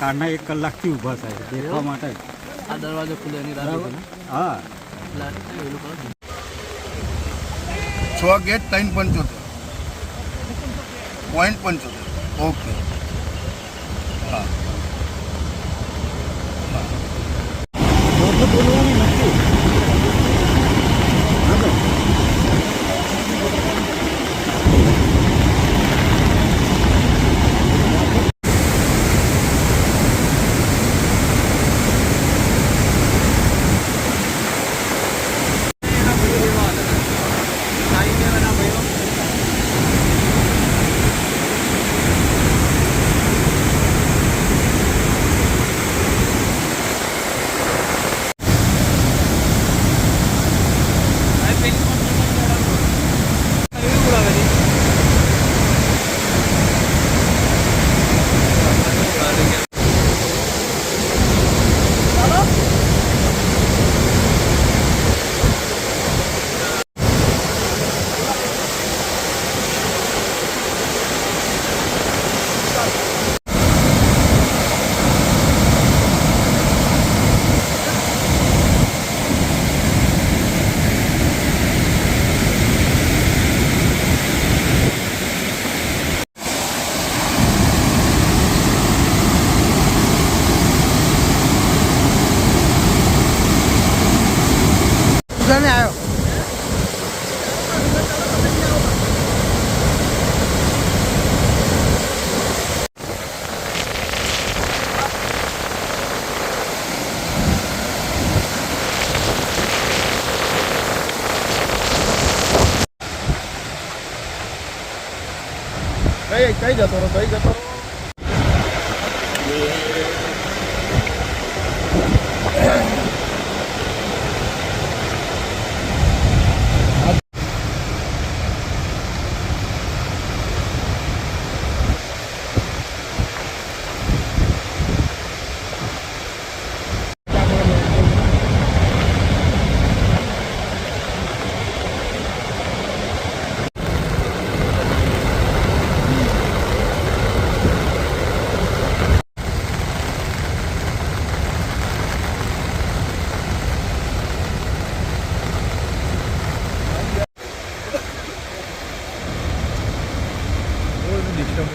કારના એક કલાકથી ઊભા થાય દેખવા માટે. આ દરવાજો ખુલે એની હા. છ ગેટ ત્રણ પંચોતેર. પોઈન્ટ પંચોતેર. ઓકે. હા. কোনো કઈ જતો રહો કઈ જતો રહો? આજે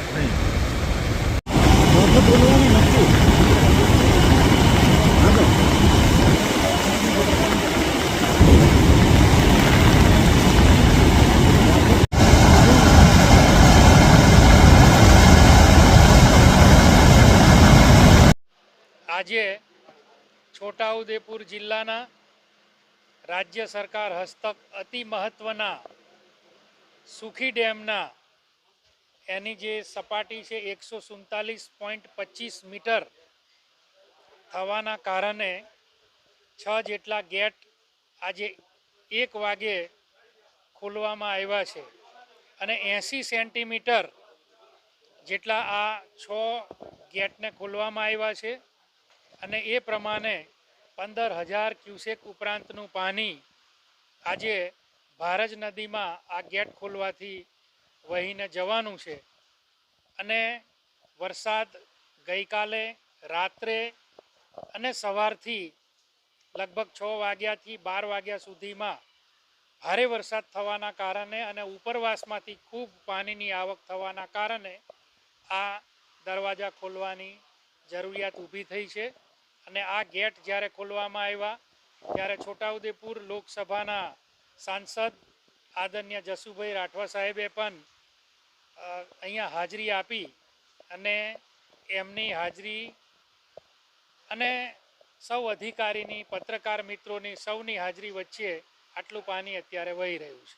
છોટાઉદેપુર જિલ્લાના રાજ્ય સરકાર હસ્તક અતિ મહત્વના સુખી ડેમના એની જે સપાટી છે એકસો સુડતાલીસ પોઈન્ટ પચીસ મીટર થવાના કારણે છ જેટલા ગેટ આજે એક વાગે ખોલવામાં આવ્યા છે. અને એંસી સેન્ટીમીટર જેટલા આ છ ગેટને ખોલવામાં આવ્યા છે. અને એ પ્રમાણે પંદર હજાર ક્યુસેક ઉપરાંતનું પાણી આજે ભારજ નદીમાં આ ગેટ ખોલવાથી વહીને જવાનું છે. અને વરસાદ ગઈકાલે રાત્રે અને સવારથી લગભગ છ વાગ્યાથી બાર વાગ્યા સુધીમાં ભારે વરસાદ થવાના કારણે અને ઉપરવાસમાંથી ખૂબ પાણીની આવક થવાના કારણે આ દરવાજા ખોલવાની જરૂરિયાત ઊભી થઈ છે. અને આ ગેટ જ્યારે ખોલવામાં આવ્યા, ત્યારે છોટાઉદેપુર લોકસભાના સાંસદ આદરણીય જસુભાઈ રાઠવા સાહેબે પણ અહીંયા હાજરી આપી અને એમની હાજરી અને સૌ અધિકારીની પત્રકાર મિત્રોની સૌની હાજરી વચ્ચે આટલું પાણી અત્યારે વહી રહ્યું છે.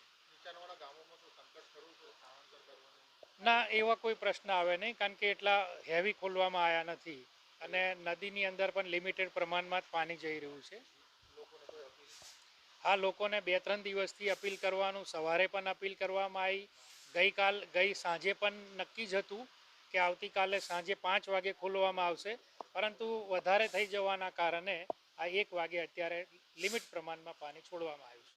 ના એવા કોઈ પ્રશ્ન આવે નહીં કારણ કે એટલા હેવી ખોલવામાં આવ્યા નથી અને નદીની અંદર પણ લિમિટેડ પ્રમાણમાં જ પાણી જઈ રહ્યું છે. હા લોકોને બે ત્રણ દિવસથી અપીલ કરવાનું, સવારે પણ અપીલ કરવામાં આવી. ગઈકાલ, ગઈ સાંજે પણ નક્કી જ હતું કે આવતીકાલે સાંજે પાંચ વાગે ખોલવામાં આવશે. પરંતુ વધારે થઈ જવાના કારણે આ એક વાગે અત્યારે લિમિટ પ્રમાણમાં પાણી છોડવામાં આવ્યું.